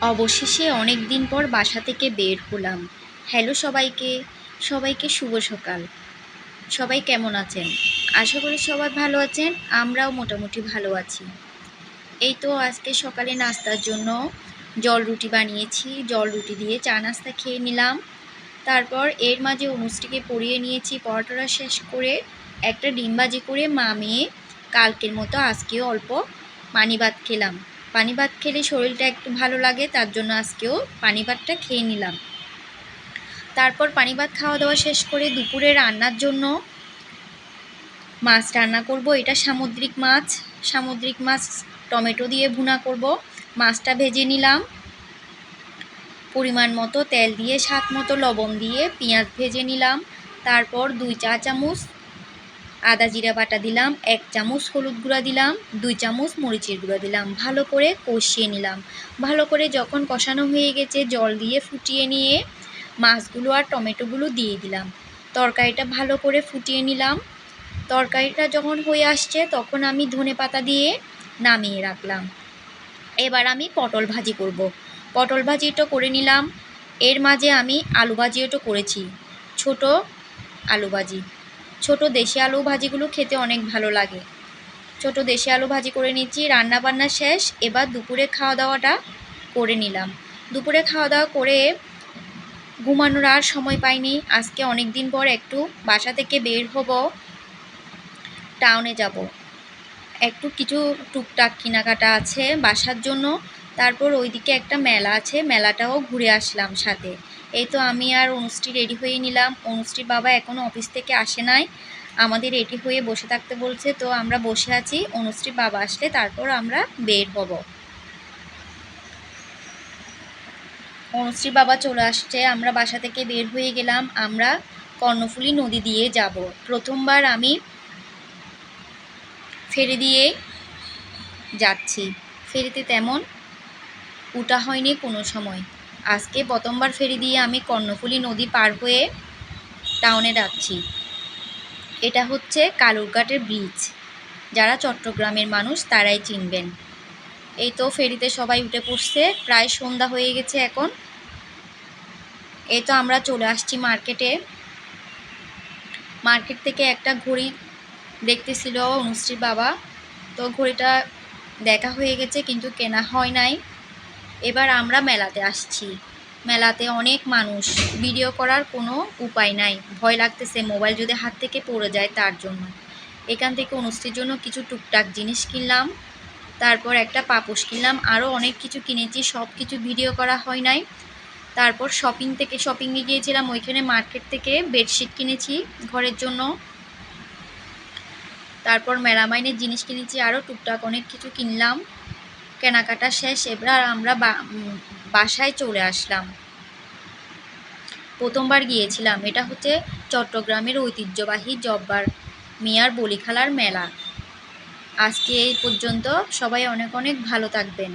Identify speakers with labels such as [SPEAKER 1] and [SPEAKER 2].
[SPEAKER 1] অবশেষে অনেক দিন পর বাসা থেকে বের হলাম। হ্যালো সবাইকে সবাইকে শুভ সকাল। সবাই কেমন আছেন? আশা করি সবাই ভালো আছেন, আমরাও মোটামুটি ভালো আছি। এই তো আজকে সকালে নাস্তার জন্য জল রুটি বানিয়েছি, জল রুটি দিয়ে চা নাস্তা খেয়ে নিলাম। তারপর এর মাঝে অনুষ্ঠিকে পরিয়ে নিয়েছি, পরোটাটা শেষ করে একটা ডিম ভাজি করে মা মেয়ে কালকের মতো আজকেও অল্প পানি ভাত খেলাম। পানি ভাত খেলে শরীরটা একটু ভালো লাগে, তার জন্য আজকেও পানি ভাতটা খেয়ে নিলাম। তারপর পানি ভাত খাওয়া দাওয়া শেষ করে দুপুরে রান্নার জন্য মাছ রান্না করব। এটা সামুদ্রিক মাছ সামুদ্রিক মাছ টমেটো দিয়ে ভুনা করব। মাছটা ভেজে নিলাম। পরিমাণ মতো তেল দিয়ে, স্বাদ মতো লবণ দিয়ে পেঁয়াজ ভেজে নিলাম। তারপর দুই চা চামচ আদা জিরা বাটা দিলাম, এক চামচ হলুদ গুঁড়া দিলাম, দুই চামচ মরিচের গুঁড়া দিলাম। ভালো করে কষিয়ে নিলাম। ভালো করে যখন কষানো হয়ে গেছে, জল দিয়ে ফুটিয়ে নিয়ে মাছগুলো আর টমেটোগুলো দিয়ে দিলাম। তরকারিটা ভালো করে ফুটিয়ে নিলাম। তরকারিটা যখন হয়ে আসছে, তখন আমি ধনে পাতা দিয়ে নামিয়ে রাখলাম। এবার আমি পটল ভাজি করব। পটল ভাজিটা করে নিলাম। এর মাঝে আমি আলু ভাজিওটা করেছি। ছোট আলু ভাজি। ছোট দেশি আলু ভাজিগুলো খেতে অনেক ভালো লাগে। ছোট দেশি আলু ভাজি করে নিচ্ছি রান্না বান্না শেষ, এবার দুপুরে খাওয়া দাওয়াটা করে নিলাম। দুপুরে খাওয়া দাওয়া করে ঘুমানোর আর সময় পাইনি। আজকে অনেক দিন পর একটু বাসা থেকে বের হব, টাউনে যাব। একটু কিছু টুকটাক কেনাকাটা আছে বাসার জন্য। তারপর ওইদিকে একটা মেলা আছে, মেলাটাও ঘুরে আসলাম সাথে। এই তো আমি আর অনুষ্ঠি রেডি হয়ে নিলাম। অনুষ্ঠির বাবা এখনও অফিস থেকে আসে নাই। আমাদের রেডি হয়ে বসে থাকতে বলছে, তো আমরা বসে আছি। অনুষ্ঠির বাবা আসলে তারপর আমরা বের হব। অনুশ্রী বাবা চলে আসছে। আমরা বাসা থেকে বের হয়ে গেলাম। আমরা কর্ণফুলী নদী দিয়ে যাব। প্রথমবার আমি ফেরি দিয়ে যাচ্ছি। ফেরিতে তেমন উঠা হয়নি কোনো সময়। আজকে প্রথমবার ফেরি দিয়ে আমি কর্ণফুলী নদী পার হয়ে টাউনে যাচ্ছি। এটা হচ্ছে কালুরঘাটের ব্রিজ যারা চট্টগ্রামের মানুষ, তারাই চিনবেন। এই তো ফেরিতে সবাই উঠে পড়ছে, প্রায় সন্ধ্যা হয়ে গেছে এখন। এই তো আমরা চলে আসছি মার্কেটে। মার্কেট থেকে একটা ঘড়ি দেখতেছিল অনুশ্রীর বাবা। তো ঘড়িটা দেখা হয়ে গেছে, কিন্তু কেনা হয় নাই। এবার আমরা মেলাতে আসছি। মেলাতে অনেক মানুষ। ভিডিও করার কোনো উপায় নাই। ভয় লাগতেছে মোবাইল যদি হাত থেকে পড়ে যায় তার জন্য। এখান থেকে অনুষ্ঠির জন্য কিছু টুকটাক জিনিস কিনলাম। তারপর একটা পাপোশ কিনলাম। আরও অনেক কিছু কিনেছি। সব কিছু ভিডিও করা হয় নাই। তারপর শপিং থেকে শপিংয়ে গিয়েছিলাম। ওইখানে মার্কেট থেকে বেডশিট কিনেছি ঘরের জন্য। তারপর মেলামাইনের জিনিস কিনেছি। আরও টুকটাক অনেক কিছু কিনলাম। কেনাকাটা শেষ, এবার আমরা বাসায় চলে আসলাম। প্রথমবার গিয়েছিলাম। এটা হচ্ছে চট্টগ্রামের ঐতিহ্যবাহী জব্বার মিয়ার বলিখালার মেলা। আজকে এই পর্যন্ত সবাই অনেক অনেক ভালো থাকবেন।